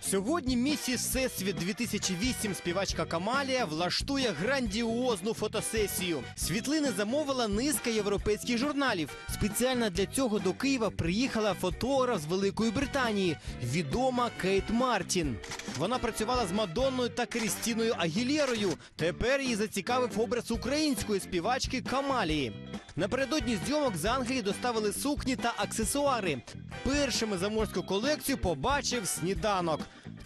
Сьогодні місіс Всесвіт 2008 співачка Камалія влаштує грандіозну фотосесію. Світлини замовила низка європейських журналів. Спеціально для цього до Києва приїхала фотограф з Великої Британії, відома Кейт Мартін. Вона працювала з Мадонною та Крістіною Агілєрою. Тепер її зацікавив образ української співачки Камалії. Напередодні зйомок з Англії доставили сукні та аксесуари. Першими заморську колекцію побачив сніданок.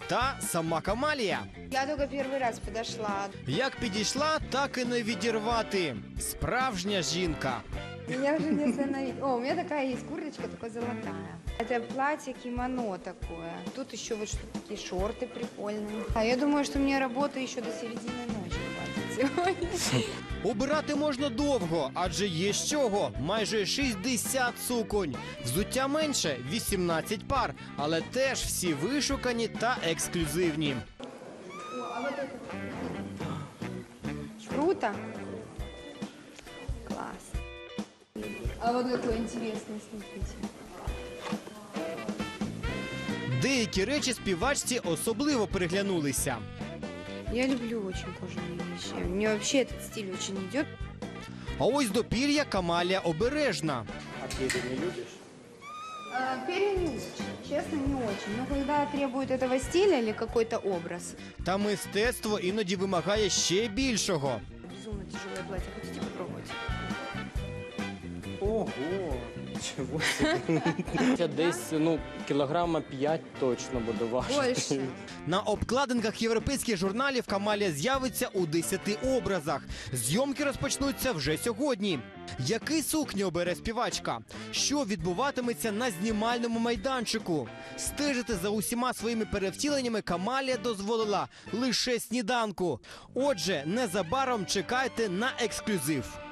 Та сама Камалія. Я только первый раз подошла. Як підійшла, так і не відірвати. Справжня жінка. Меня уже не остановить. О, у меня такая есть курточка, только золотая. Это платье кимоно такое. Тут еще вот что такие шорты прикольные. А я думаю, что мне работа еще до середины ночи сегодня. Обирати можна довго, адже є з чого. Майже 60 суконь. Взуття менше 18 пар, але теж всі вишукані та ексклюзивні. Круто. Класс. А вот какой интересный, смотрите. Деякі речі співачці особливо приглянулися. Я люблю очень кожаные вещи. Мне вообще этот стиль очень идет. А ось до пір'я Камалія обережна. А, перья не очень, честно, не очень. Но когда требует этого стиля или какой-то образ, Та мистецтво іноді вимагає ще більшого. безумно тяжелое платье. Хотите попробовать? Ого, Чого це? Десь ну, кілограма 5 точно буде важити. Больше. На обкладинках європейських журналів Камалія з'явиться у 10 образах. Зйомки розпочнуться вже сьогодні. Який сукні обере співачка? Що відбуватиметься на знімальному майданчику? Стежити за усіма своїми перевтіленнями Камалія дозволила лише сніданку. Отже, незабаром чекайте на ексклюзив.